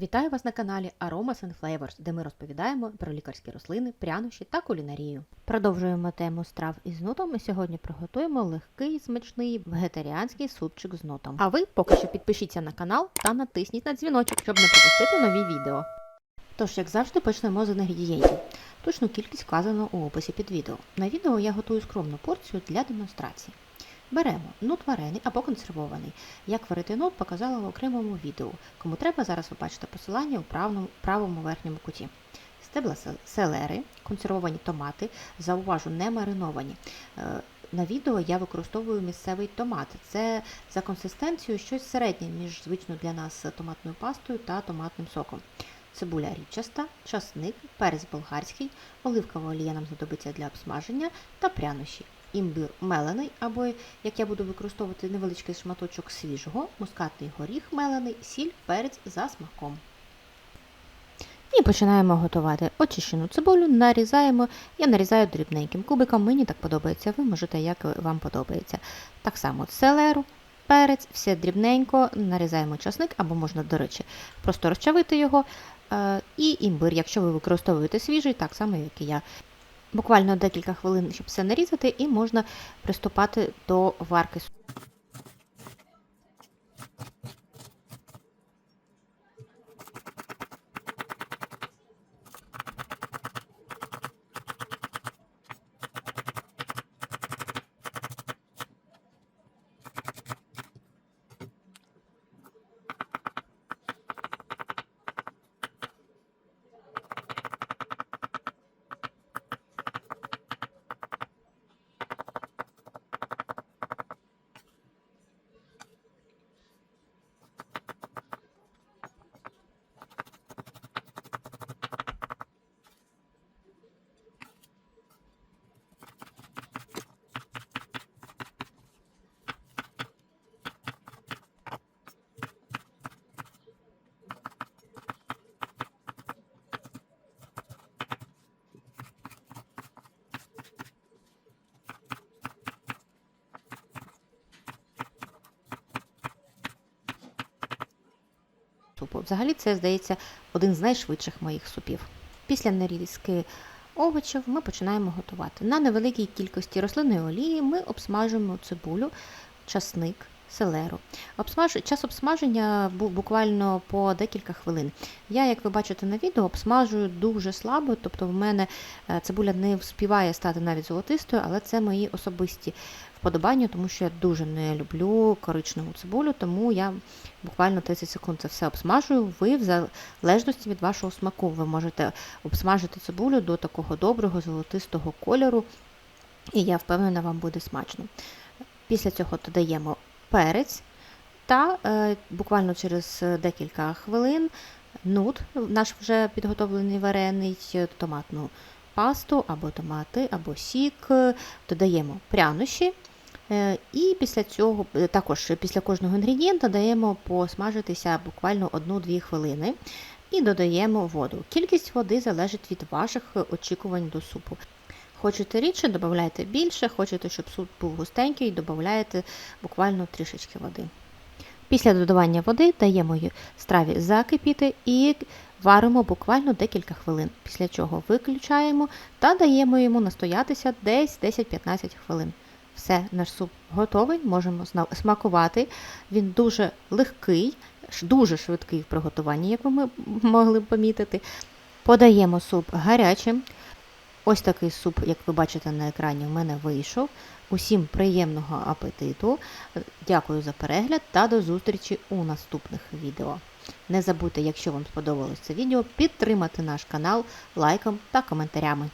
Вітаю вас на каналі Aromas and Flavors, де ми розповідаємо про лікарські рослини, прянощі та кулінарію. Продовжуємо тему страв із нутом і сьогодні приготуємо легкий, смачний вегетаріанський супчик з нутом. А ви поки що підпишіться на канал та натисніть на дзвіночок, щоб не пропустити нові відео. Тож, як завжди, почнемо з інгредієнтів. Точну кількість вказано у описі під відео. На відео я готую скромну порцію для демонстрації. Беремо нут варений або консервований. Як варити нут, показала в окремому відео. Кому треба, зараз ви бачите посилання у правому, правому верхньому куті. Стебла селери, консервовані томати, зауважу, не мариновані. Е, На відео я використовую місцевий томат. Це за консистенцією щось середнє між звичною для нас томатною пастою та томатним соком. Цибуля рівчаста, часник, перець болгарський, оливкова олія нам знадобиться для обсмаження та прянощі. Імбир мелений, або як я буду використовувати невеличкий шматочок свіжого, мускатний горіх мелений, сіль, перець за смаком. І починаємо готувати очищену цибулю, нарізаємо. Я нарізаю дрібненьким кубиком, мені так подобається, ви можете, як вам подобається. Так само селеру, перець, все дрібненько, нарізаємо часник, або можна, до речі, просто розчавити його. Е, І імбир, якщо ви використовуєте свіжий, так само, як і я. Буквально декілька хвилин, щоб все нарізати, і можна приступати до варки. Супу. Взагалі, це здається один з найшвидших моїх супів. Після нарізки овочів ми починаємо готувати. На невеликій кількості рослинної олії ми обсмажуємо цибулю, часник, селеру. Обсмаж... Час обсмаження був буквально по декілька хвилин. Я, як ви бачите на відео, обсмажую дуже слабо, тобто в мене е, цибуля не вспіває стати навіть золотистою, але це мої особисті вподобання, тому що я дуже не люблю коричневу цибулю, тому я буквально 30 секунд це все обсмажую. Ви, в залежності від вашого смаку, ви можете обсмажити цибулю до такого доброго золотистого кольору, і я впевнена, вам буде смачно. Після цього додаємо перець та е, буквально через декілька хвилин нут, наш вже підготовлений варений, томатну пасту або томати, або сік, додаємо прянощі. Е, І після цього, е, також після кожного інгредієнта даємо посмажитися буквально 1-2 хвилини і додаємо воду. Кількість води залежить від ваших очікувань до супу. Хочете рідше, додавайте більше, хочете, щоб суп був густенький, додаєте буквально трішечки води. Після додавання води даємо страві закипіти і варимо буквально декілька хвилин, після чого виключаємо та даємо йому настоятися десь 10-15 хвилин. Все, наш суп готовий, можемо смакувати. Він дуже легкий, дуже швидкий в приготуванні, як ви могли помітити. Подаємо суп гарячим. Ось такий суп, як ви бачите на екрані, в мене вийшов. Усім приємного апетиту. Дякую за перегляд та до зустрічі у наступних відео. Не забудьте, якщо вам сподобалось це відео, підтримати наш канал лайком та коментарями.